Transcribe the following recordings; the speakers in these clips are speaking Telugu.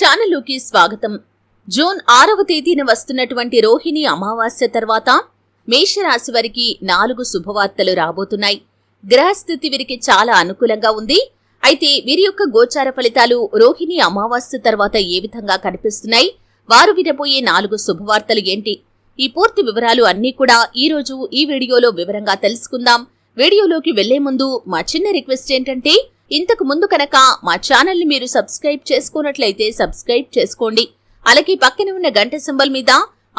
ఛానల్లోకి స్వాగతం. జూన్ ఆరవ తేదీన వస్తున్నటువంటి రోహిణి అమావాస్య తర్వాత మేషరాశి వారికి నాలుగు శుభవార్తలు రాబోతున్నాయి. గ్రహస్థితి వీరికి చాలా అనుకూలంగా ఉంది. అయితే వీరి యొక్క గోచార ఫలితాలు రోహిణి అమావాస్య తర్వాత ఏ విధంగా కనిపిస్తున్నాయి? వారు వినబోయే నాలుగు శుభవార్తలు ఏంటి? ఈ పూర్తి వివరాలు అన్నీ కూడా ఈ రోజు ఈ వీడియోలో వివరంగా తెలుసుకుందాం. వీడియోలోకి వెళ్ళే ముందు మా చిన్న రిక్వెస్ట్ ఏంటంటే ఇంతకు ముందు కనుక మా ఛానల్ని మీరు సబ్స్క్రైబ్ చేసుకున్నట్లయితే సబ్స్క్రైబ్ చేసుకోండి. అలాగే పక్కన ఉన్న గంట సింబల్ మీద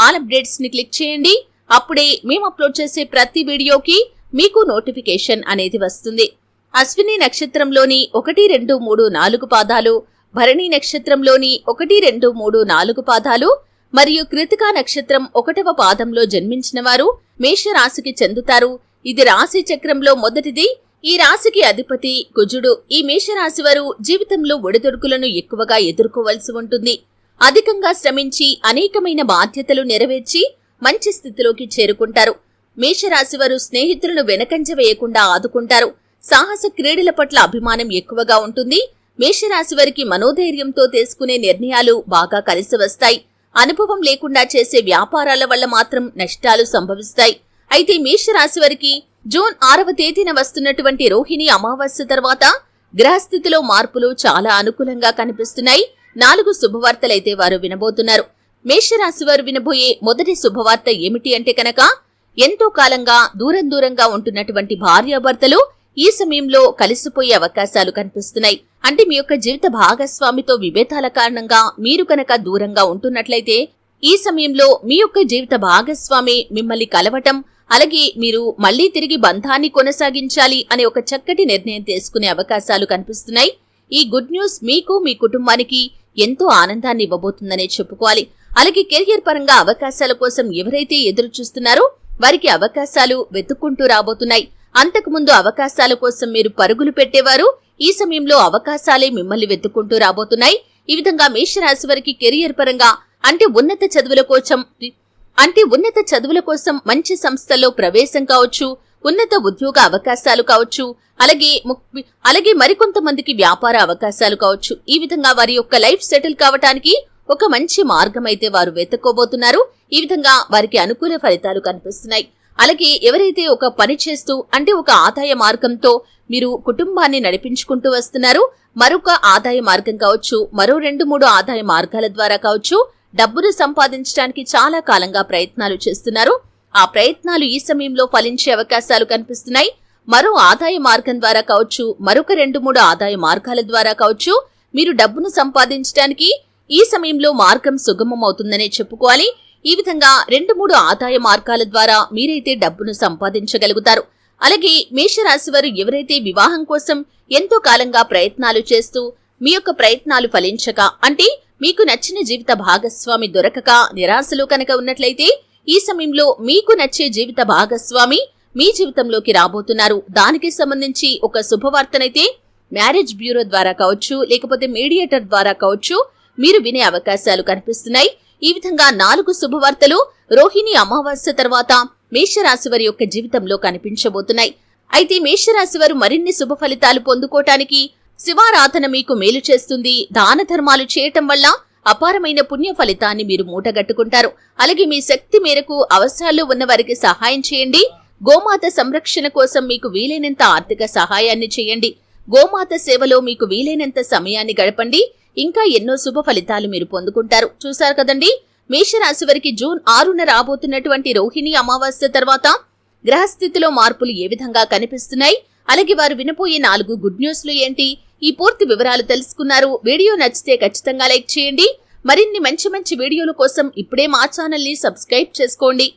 ఆల్ అప్డేట్స్ని క్లిక్ చేయండి. అప్పుడే మేము అప్లోడ్ చేసే ప్రతి వీడియోకి మీకు నోటిఫికేషన్ అనేది వస్తుంది. అశ్విని నక్షత్రంలోని ఒకటి రెండు మూడు నాలుగు పాదాలు భరణి నక్షత్రంలోని ఒకటి రెండు మూడు నాలుగు పాదాలు మరియు కృతికా నక్షత్రం ఒకటవ పాదంలో జన్మించిన వారు మేషరాశికి చెందుతారు. ఇది రాశి చక్రంలో మొదటిది. ఈ రాశికి అధిపతి కుజుడు. ఈ మేషరాశి వారు జీవితంలో ఒడిదొడుకులను ఎక్కువగా ఎదుర్కోవలసి ఉంటుంది. అధికంగా శ్రమించి అనేకమైన బాధ్యతలు నెరవేర్చి మంచి స్థితిలోకి చేరుకుంటారు. మేషరాశి వారు స్నేహితులను వెనకంజ వేయకుండా ఆదుకుంటారు. సాహస క్రీడల పట్ల అభిమానం ఎక్కువగా ఉంటుంది. మేషరాశి వారికి మనోధైర్యంతో తీసుకునే నిర్ణయాలు బాగా కలిసి వస్తాయి. అనుభవం లేకుండా చేసే వ్యాపారాల వల్ల మాత్రం నష్టాలు సంభవిస్తాయి. అయితే మేషరాశి వారికి జూన్ ఆరవ తేదీన వస్తున్నటువంటి రోహిణి అమావాస్య తర్వాత గ్రహస్థితిలో మార్పులు చాలా అనుకూలంగా కనిపిస్తున్నాయి. నాలుగు శుభవార్తలైతే వారు వినబోతున్నారు. మేషరాశి వారు వినబోయే మొదటి శుభవార్త ఏమిటి అంటే కనుక ఎంతో కాలంగా దూరం దూరంగా ఉంటున్నటువంటి భార్యాభర్తలు ఈ సమయంలో కలిసిపోయే అవకాశాలు కనిపిస్తున్నాయి. అంటే మీ యొక్క జీవిత భాగస్వామితో విభేదాల కారణంగా మీరు కనుక దూరంగా ఉంటున్నట్లయితే ఈ సమయంలో మీ యొక్క జీవిత భాగస్వామి మిమ్మల్ని కలవటం అలాగే మీరు మళ్ళీ తిరిగి బంధాన్ని కొనసాగించాలి అనే ఒక చక్కటి నిర్ణయం తీసుకునే అవకాశాలు కనిపిస్తున్నాయి. ఈ గుడ్ న్యూస్ మీకు మీ కుటుంబానికి ఎంతో ఆనందాన్ని ఇవ్వబోతుందనే చెప్పుకోవాలి. అలాగే కెరియర్ పరంగా అవకాశాల కోసం ఎవరైతే ఎదురు చూస్తున్నారో వారికి అవకాశాలు వెతుక్కుంటూ రాబోతున్నాయి. అంతకుముందు అవకాశాల కోసం మీరు పరుగులు పెట్టేవారు. ఈ సమయంలో అవకాశాలే మిమ్మల్ని వెతుక్కుంటూ రాబోతున్నాయి. ఈ విధంగా మేషరాశి వారికి కెరియర్ పరంగా అంటే ఉన్నత చదువుల కోసం అంటే ఉన్నత చదువుల కోసం మంచి సంస్థల్లో ప్రవేశం కావచ్చు ఉన్నత ఉద్యోగ అవకాశాలు కావచ్చు అలాగే అలాగే మరికొంతమందికి వ్యాపార అవకాశాలు కావచ్చు. ఈ విధంగా వారి యొక్క లైఫ్ సెటిల్ కావటానికి ఒక మంచి మార్గం అయితే వారు వెతుక్కోబోతున్నారు. ఈ విధంగా వారికి అనుకూల ఫలితాలు కనిపిస్తున్నాయి. అలాగే ఎవరైతే ఒక పని చేస్తూ అంటే ఒక ఆదాయ మార్గంతో మీరు కుటుంబాన్ని నడిపించుకుంటూ వస్తున్నారు మరొక ఆదాయ మార్గం కావచ్చు మరో రెండు మూడు ఆదాయ మార్గాల ద్వారా కావచ్చు డబ్బును సంపాదించడానికి చాలా కాలంగా ప్రయత్నాలు చేస్తున్నారు. ఆ ప్రయత్నాలు ఈ సమయంలో ఫలించే అవకాశాలు కనిపిస్తున్నాయి. మరో ఆదాయ మార్గం ద్వారా కావచ్చు మరొక రెండు మూడు ఆదాయ మార్గాల ద్వారా కావచ్చు మీరు డబ్బును సంపాదించడానికి ఈ సమయంలో మార్గం సుగమం అవుతుందనే చెప్పుకోవాలి. ఈ విధంగా రెండు మూడు ఆదాయ మార్గాల ద్వారా మీరైతే డబ్బును సంపాదించగలుగుతారు. అలాగే మేషరాశి వారు ఎవరైతే వివాహం కోసం ఎంతో కాలంగా ప్రయత్నాలు చేస్తూ మీ యొక్క ప్రయత్నాలు ఫలించక అంటే మీకు నచ్చిన జీవిత భాగస్వామి దొరకక నిరాశలు కనుక ఉన్నట్లయితే ఈ సమయంలో మీకు నచ్చే జీవిత భాగస్వామి మీ జీవితంలోకి రాబోతున్నారు. దానికి సంబంధించి ఒక శుభవార్తనైతే మ్యారేజ్ బ్యూరో ద్వారా కావచ్చు లేకపోతే మీడియేటర్ ద్వారా కావచ్చు మీరు వినే అవకాశాలు కనిపిస్తున్నాయి. ఈ విధంగా నాలుగు శుభవార్తలు రోహిణి అమావాస్య తర్వాత మేషరాశి వారి యొక్క జీవితంలో కనిపించబోతున్నాయి. అయితే మేషరాశి వారు మరిన్ని శుభ ఫలితాలు పొందుకోవటానికి శివారాధన మీకు మేలు చేస్తుంది. దాన ధర్మాలు చేయటం వల్ల అపారమైన పుణ్య ఫలితాన్ని మీరు మూటగట్టుకుంటారు. అలాగే మీ శక్తి మేరకు అవసరాల్లో ఉన్న వారికి సహాయం చేయండి. గోమాత సంరక్షణ కోసం మీకు వీలైనంత ఆర్థిక సహాయాన్ని చేయండి. గోమాత సేవలో మీకు వీలైనంత సమయాన్ని గడపండి. ఇంకా ఎన్నో శుభ ఫలితాలు మీరు పొందుకుంటారు. చూశారు కదండి? మేషరాశి వారికి జూన్ ఆరున రాబోతున్నటువంటి రోహిణి అమావాస్య తర్వాత గ్రహస్థితిలో మార్పులు ఏ విధంగా కనిపిస్తున్నాయి? అలాగే వారు వినపోయే నాలుగు గుడ్ న్యూస్లు ఏంటి? ఈ పూర్తి వివరాలు తెలుసుకున్నారు. వీడియో నచ్చితే ఖచ్చితంగా లైక్ చేయండి. మరిన్ని మంచి మంచి వీడియోల కోసం ఇప్పుడే మా ఛానల్ని సబ్స్క్రైబ్ చేసుకోండి.